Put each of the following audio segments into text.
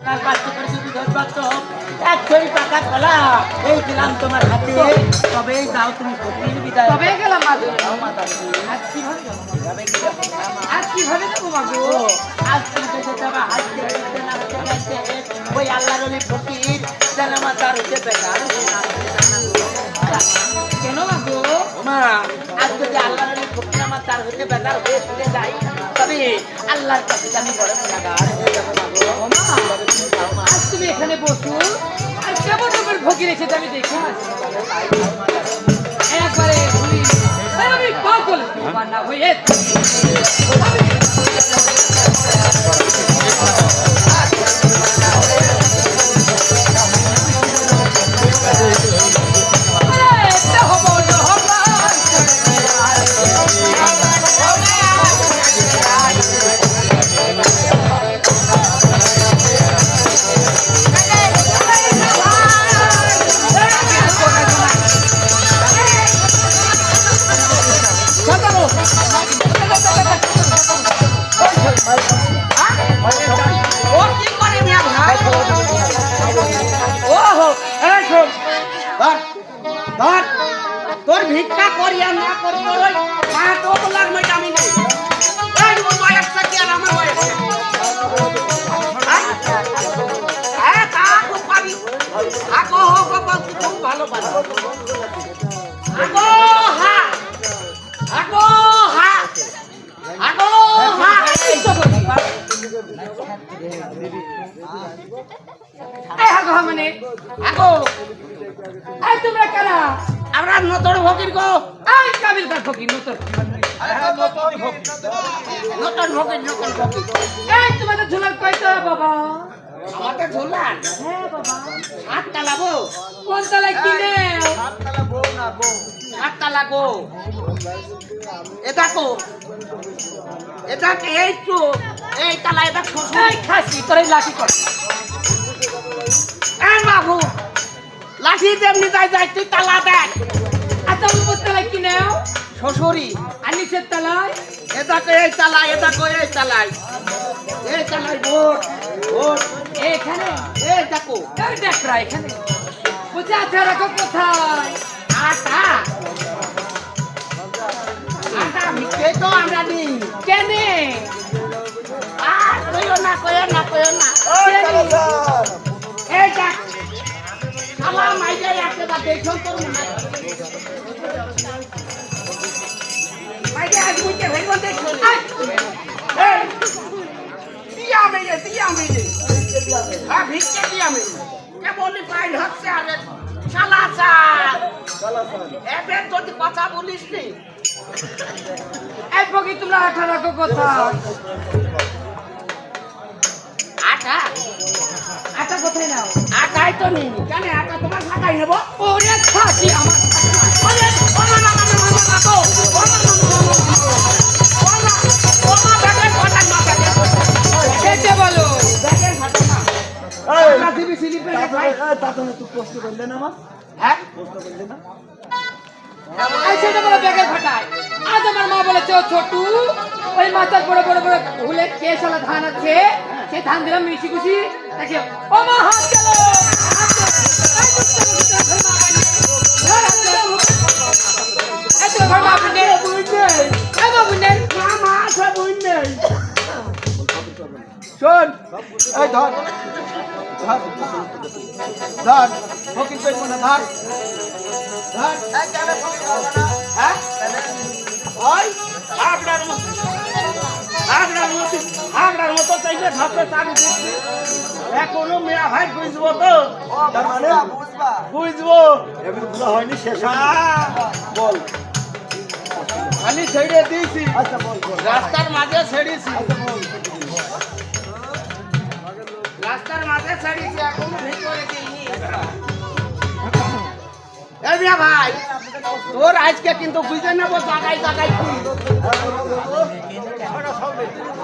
আর পাঁচশো করে যদি ধরবার তো এক ছড়ি টাকা কলা এই দিলাম তোমার হাতে তবে দাও তুমি ফকির বিদায় তবে গেলাম মাগো মাতা আজ কীভাবে? আজ কীভাবে মাগো আজ তুমি যাবা ওই আল্লাহর ফকির যেন বেকার। কেন মাগো মা আজ যদি আল্লাহর তার হচ্ছে বেকার হয়ে ফিরে যাই। তবে আল্লাহর কাছে আমি বড় গুণাগার হয়ে যাব মা। আজ তুমি এখানে বসো। আর কেমন রকমের ভোগি এসেছে আমি দেখে। একবারে পাগল নতুন এই তোমাদের ঝুলার কয়টা বাবা? আমাদের ঝোলান হ্যাঁ বাবা। কোন এ দেখো। এই তো। এই তালা শ্বশুর। খাসি তোর এই লাঠি কর। এই বাবু লাঠি যেমনি যাই যাই তুই তালা দেখ। আচ্ছা উপর কিনেও শ্বশুরি আর নিচের তলায়? এ দেখো এই তালা এ দেখো এই তালাই এই তালাই ভোট ভোট। এখানে? এই দেখো। এই দেখরা এখানে। বুঝে আছে রাখো কোথায়? আটা। আটা ভিক্ষে তো আমরা নি কেনে? আর কইও না কইও না কইও না। এই দেখ। আমার মাইজে একটা বা দেখো তোর মনে কথা বলিস নি ফকির তোমরা আঠা রাখো কোথায় আটা আটা কোথায় নাও আটাই তো নিই কেন আটা তোমার ফাটাই নেব ওরে খাসি আমার ওরে, ও আমরা দিবি স্লিপে রে ভাই। হ্যাঁ? বলো ব্যাগের ফাটায় আজ আমার মা বলেছে ও ছোটু ওই মাথার বড় বড় বড় হুলে কেশালা ধান আছে সেই ধান দিলাম মিশি খুশি ও মা হাত গেল ঘর মা বুঝে এই মা বুঝে মা, মা আছে, বুঝ নেই। শোন। এই ধর। ধর। ধর। ফকির পেট না ধর। ধর। হ্যাঁ? ওই, হাগড়ার মতো, হাগড়ার মতো, চাইলে এখনও মেয়া ভাই বুঝব তো। তার মানে বুঝব। এমনি গুলো হয়নি শেষ হ্যাঁ, বল। খালি ছেড়ে দিয়েছি। আচ্ছা রাস্তার মাঝে ছেড়েছি। আচ্ছা বল। রাস্তার মাঝে ছাড়িয়েছি এখনও ভিতরে দিইনি। ভাই তোর আজকে কিন্তু বুঝে নেব জাগাই জাগাই তুই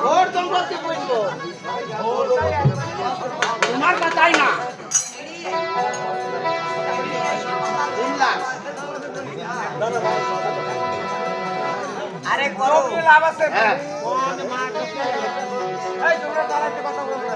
তোর জঙ্গলটি বুঝব তোমার কথাই না। আরে লাভ আছে। হ্যাঁ। এই তোমরা কথা বলতে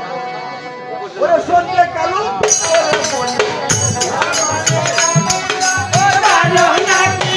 এর কোন ছিল প্রশ্ন আর হচ্ছে ধরেছো মাথা দি ওরে সন্ধ্যে কালু ভালো নাকি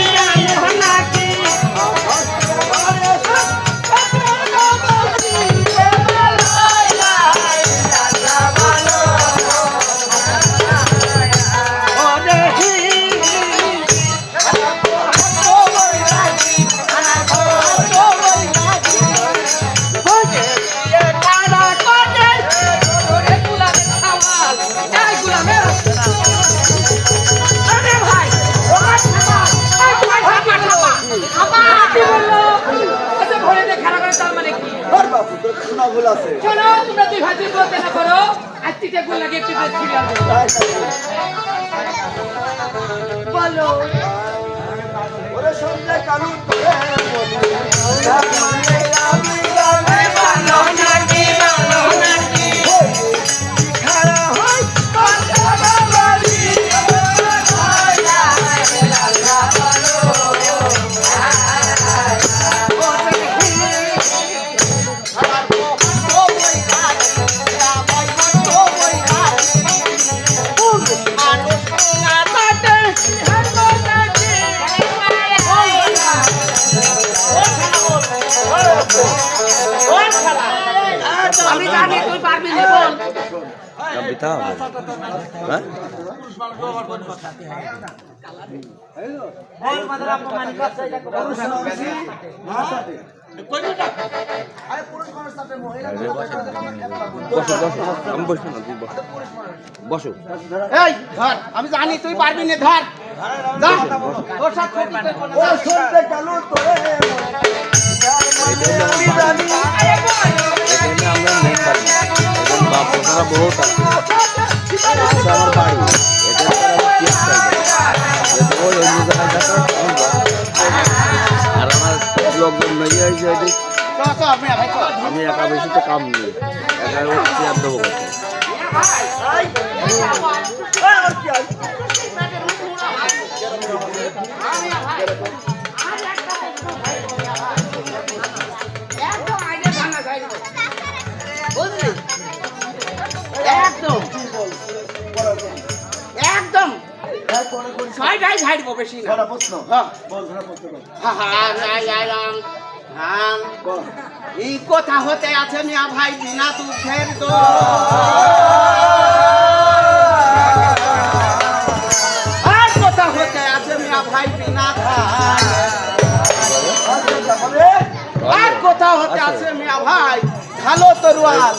বসো আমি জানি তুই পারবি না ধর। বহুত আছে আমার বাড়ি এটা যদি ওই অন্য জায়গায় দেখো। আর আমার লোকজন নেই হয়েছে। আমি একা বেশি তো কাম নেই একা চেয়ার দেবো কথা ছয়টাই ছাড়বো বেশি না প্রশ্ন হ্যাঁ। বল ছড়া প্রশ্ন বল হা, হা, রাই, রাই, রাম, রাম। বল এই কথা হতে আছে মিয়া ভাই বিনা দুঃখের তো আর কথা হতে আছে মিয়া ভাই বিনা ধান আচ্ছা আর কথা হতে আছে মিয়া ভাই ভালো তরুয়াল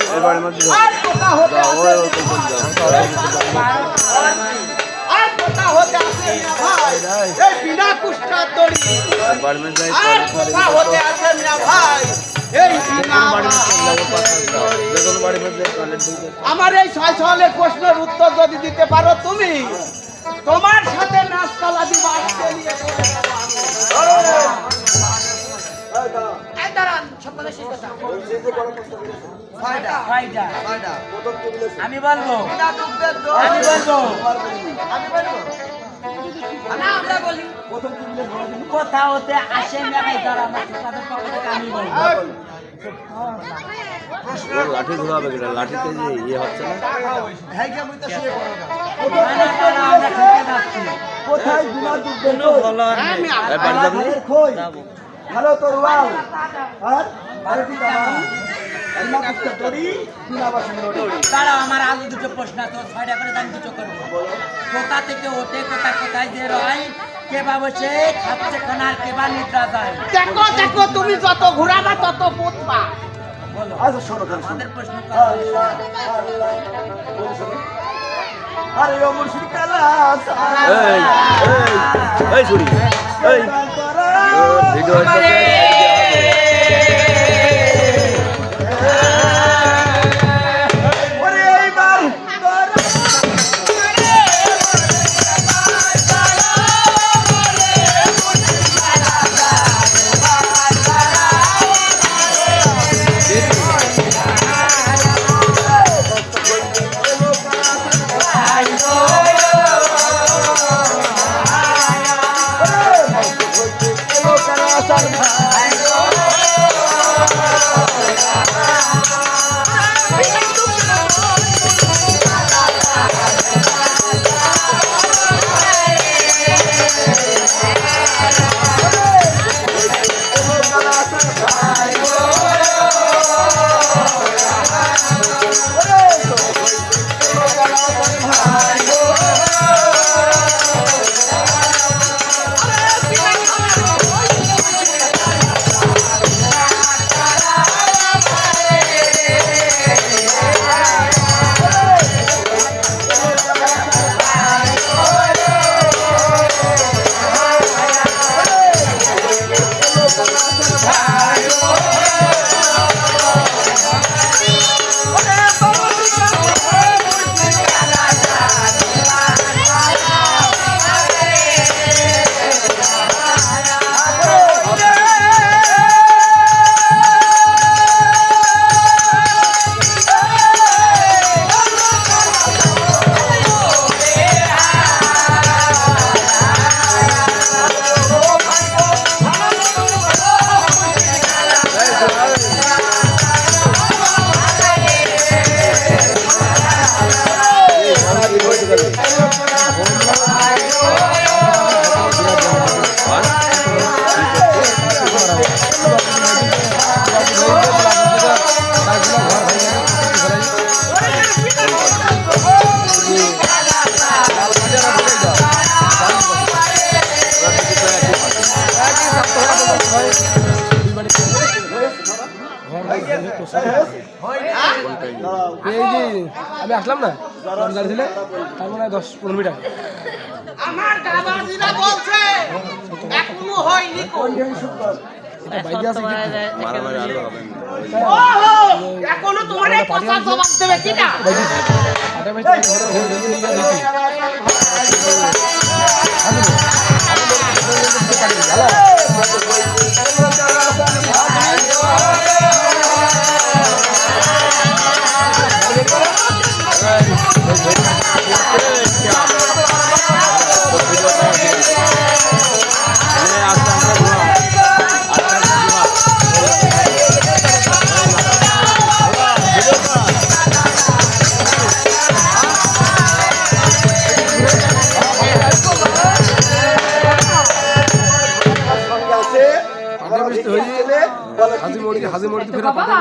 আর কথা হতে আছে হতে আসে না ভাই। এই বিনা কুষ্ঠার দড়ি। আর হতে আসে না ভাই। এই। আমার এই ছয় সালের প্রশ্নের উত্তর যদি দিতে পারো তুমি, তোমার সাথে নাচতলা দিবা আজকে নিয়ে আমি। এই দাঁড়া এই দাঁড়ান শেষ কথা। যে যে বড় প্রশ্ন করেছে ছয়টা। ছয়টা প্রথম কি বলেছে আমি বলব আমি বলব। আমি বলব। না আমরা বলি। প্রথম কি বলেছে বড় কোথা হতে আসে আমার পক্ষ থেকে আমি বলব। লাঠি ঘুরাবে লাঠিতে যে ইয়ে হচ্ছে না? কোথায় বিনা বাড়ি খই ভালো তোর লাল আর? তরি তরি দাঁড়াও আমার দুটো প্রশ্ন ছয়টা করে দুটো করব কোথা থেকে ওঠে কোথা কোথায় যে রয় কে বা বসে খাচ্ছে খানার কে বা নিদ্রা যায়? দেখো দেখো তুমি যত ঘুরাবা তত পুতবা। আচ্ছা শোনো আমাদের প্রশ্ন আরে ও মুর্শিদ কালা এই এই এই ছুরি এই ভিডিও এই যে আমি আসলাম না গাড়ি ছিল তার মানে দশ পনেরো আগে আমার গাবাজিরা বলছে এখনও হয়নি এখনও তোমার হাজি কি হাজি মোড়ি ফেরা পাতা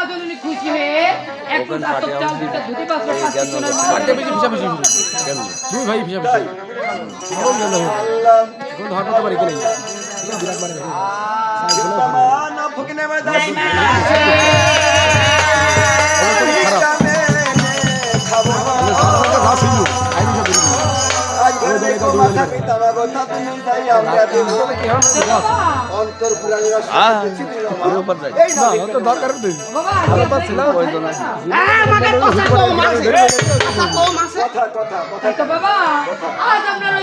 কিছু হয়ে চাল দুটা বেশি দুই ভাই ধর করতে পারি কেন বিরাট মানে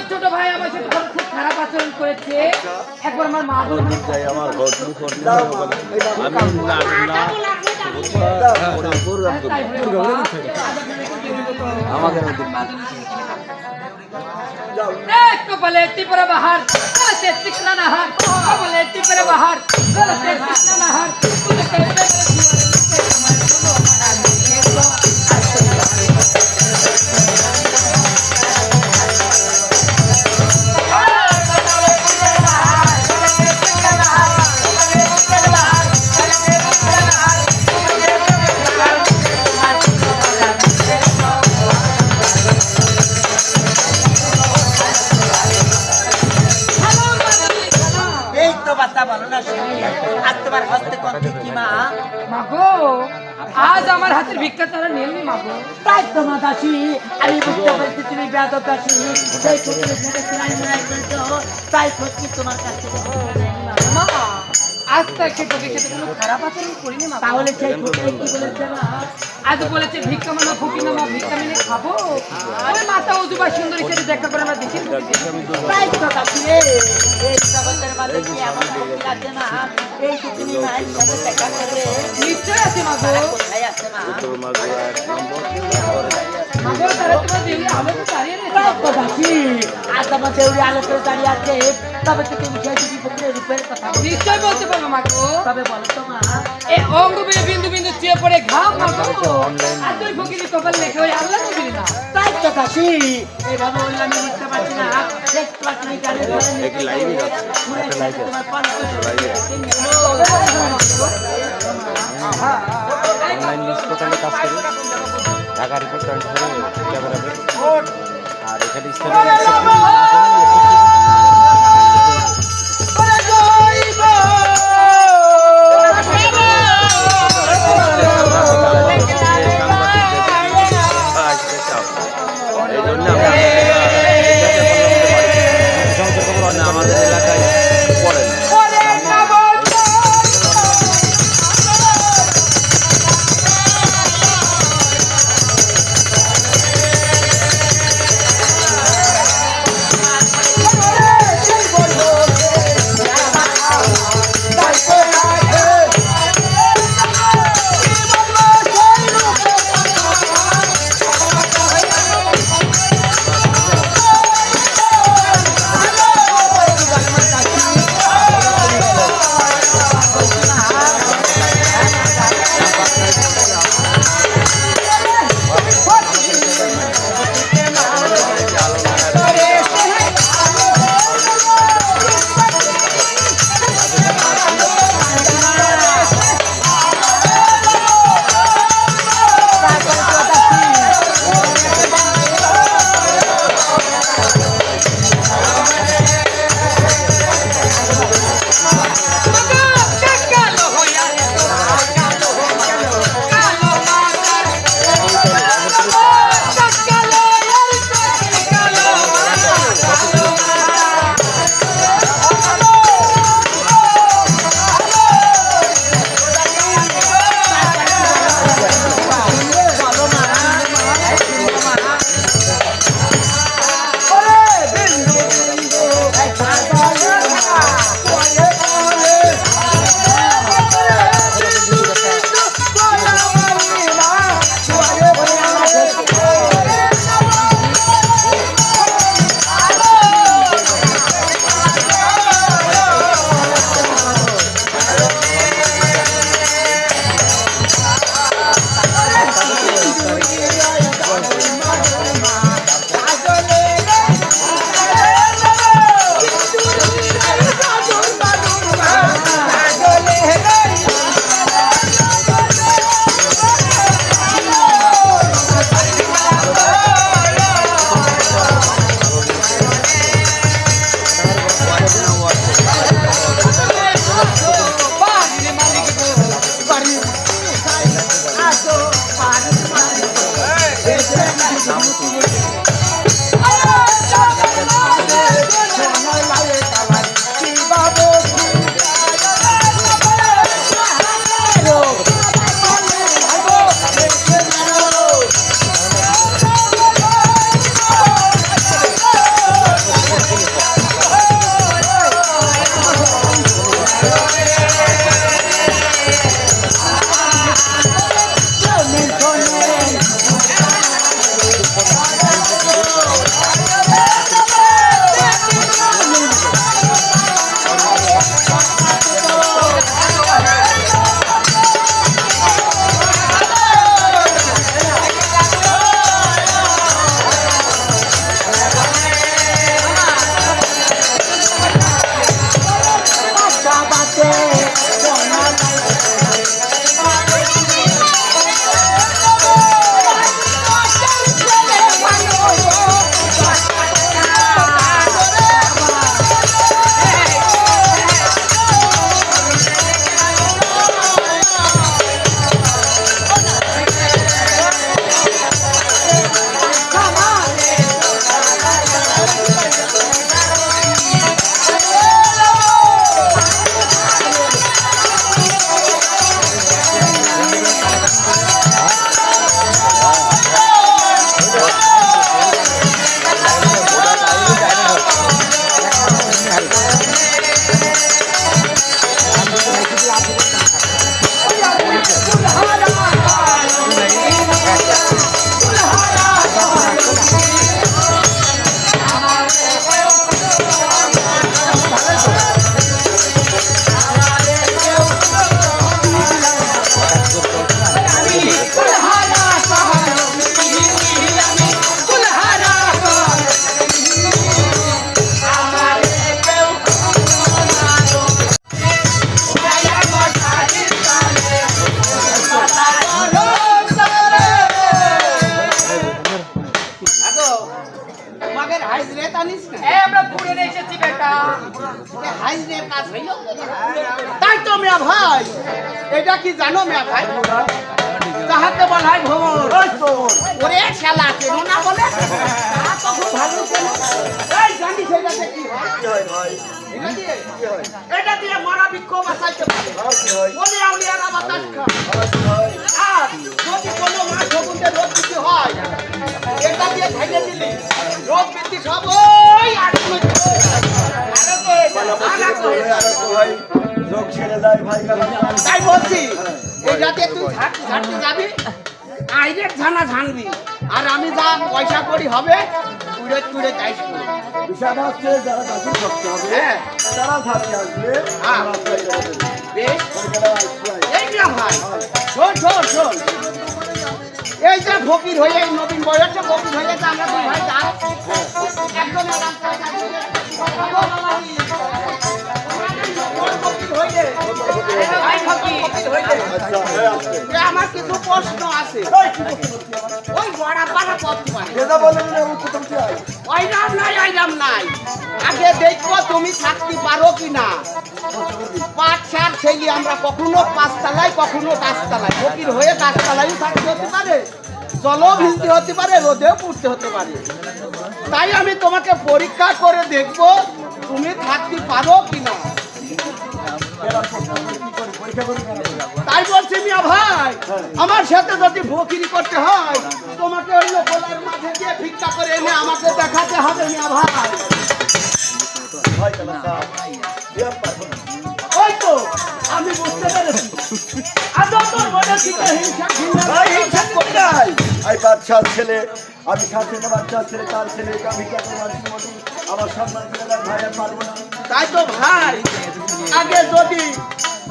ছোট ভাই আমার সাথে খুব খারাপ আচরণ করেছে একবার আমার মা আমার ঘর তুমি করলে দাও মা এই বাবু আমি না আমি एक को बोले टिपर बाहर गलते चिकना नहर को बोले टिपर बाहर गलते चिकना नहर तुझे कहते তো বাচ্চা ভালো না শুনি আর তোমার হস্তে কোন কি মা? মাগো আজ আমার হাতের ভিক্ষা তারা নেননি মাগো। তাই তো মা দাসী আমি বুঝতে পারছি তুমি বেয়াদব দাসী। সেই ক্ষেত্রে থেকে সিলাই মিলাই করছ তাই সত্যি তোমার কাছ থেকে মা। মা আজ থেকে তোকে খেতে কোনো খারাপ আচরণ করিনি মা তাহলে সেই কি বলেছে মা? আজ বলেছে ভিক্ষা মানা ফুকি না মা ভিক্ষা মিলে খাব? ওই মাতা অজুবা সুন্দরী সাথে দেখা করে আমরা দেখি। তাই তো দাসী রে। এই জগতের মাঝে কি এমন আছে মা? এই যে তুমি মায়ের সাথে দেখা করবে নিশ্চয় আছে মাগো কোথায় আছে মা? তোমার এক নম্বর। তারপরে মাগো তারা তোমার দিলে আলো তো দাঁড়িয়ে রয়েছে। তাই তো দাসী আজ আমার দেউরি আলোকের দাঁড়িয়ে আছে। তবে তো তুমি সেই দুটি ফকিরের রূপের কথা? নিশ্চয় বলতে পারব মাগো তবে বলো তো মা। এ অঙ্গ বিন্দু বিন্দু চেয়ে পড়ে ঘাম মাগো আর তুই ফকিরি কপাল লেখে ওই আল্লাহ নবীর না। তাই তো দাসী এইভাবে বললে আমি বুঝতে পারছি না। দেখতে পাচ্ছি না গাড়ি ধরে নিয়ে একটি লাইভই যাচ্ছে। একটা লাইভ তোমার পান করছে। লাইভে অনলাইন নিউজ পোর্টালে কাজ করি? Dhaka report twenty four camera আর এখানে এই হয়। এটা দিয়ে মরা বৃক্ষ বাঁচাইতে পারে হয়? বলে আউলিয়ারা বাতাস খায় আর হয়? যদি কোনো সবুজে রোগ বৃদ্ধি হয় এটা দিয়ে ভেঙে দিলি রোগ বৃদ্ধি সব ওই হয়ে হয় ছেড়ে যায় ভাই তাই বলছি এই যাতে তুই ঝাড়তে যাবি আইরের ঝানা ঝানবি। আর আমি যা পয়সা করি হবে কুড়ে কুড়ে চাইস বিষয়টা হচ্ছে যারা হবে হ্যাঁ। তারা থাকতে আসবে হ্যাঁ। এই যে ফকির হয়ে এই নবীন বয়সে ফকির হয়ে গেছে আমরা দুই ভাই যাই। আচ্ছা। আমার কিছু প্রশ্ন আছে। পথ বলেন না, কি হয়? নাই নাই আগে দেখব তুমি থাকতে পারো কি না পাট শাক ছেলে আমরা কখনো পাঁচতলায় কখনো গাছতলায় ফকির হয়ে গাছতলায় থাকতে হতে পারে জলও ভিজতে হতে পারে রোদেও পুড়তে হতে পারে তাই আমি তোমাকে পরীক্ষা করে দেখব তুমি থাকতে পারো কি না? পরীক্ষা করে? তাই বলছি মিয়া ভাই আমার সাথে যদি ফকিরি করতে হয় তোমাকে ওই লোকের মাঝে দিয়ে ভিক্ষা করে এনে আমাকে দেখাতে হবে মিয়া ভাই। ওই তো আমি বুঝতে পেরেছি। বাচ্চার ছেলে আমি সাথে বাচ্চার ছেলে তার ছেলে মতো আমার সম্মান ভাই পারব না। তাই তো ভাই আগে যদি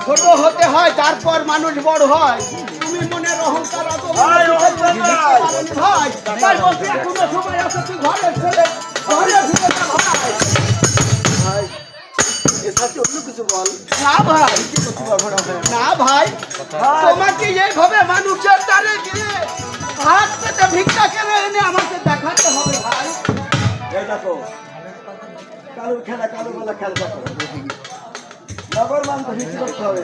ছোট হতে হয় তারপর মানুষ বড় হয়। তুমি অহংকার অত ভাই, অহংকার ভাই তাই বলছি এখনও সময় আছে তুই ঘরে ছেলে ঘরে ফিরে যা ভাই ভাই এর সাথে অন্য কিছু বল। না ভাই। না তোমাকে এইভাবে মানুষের দ্বারে গিয়ে হাত পেতে ভিক্ষা কেন এনে আমাকে দেখাতে হবে ভাই। কালুর খেলা বেলা খেলা নগর মানুষ হিচি করতে হবে।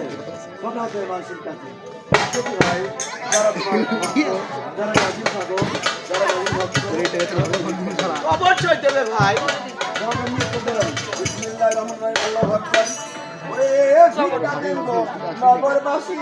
কথা হবে মানুষের কাছে। অবশ্যই দেবে ভাই। নগরবাসী।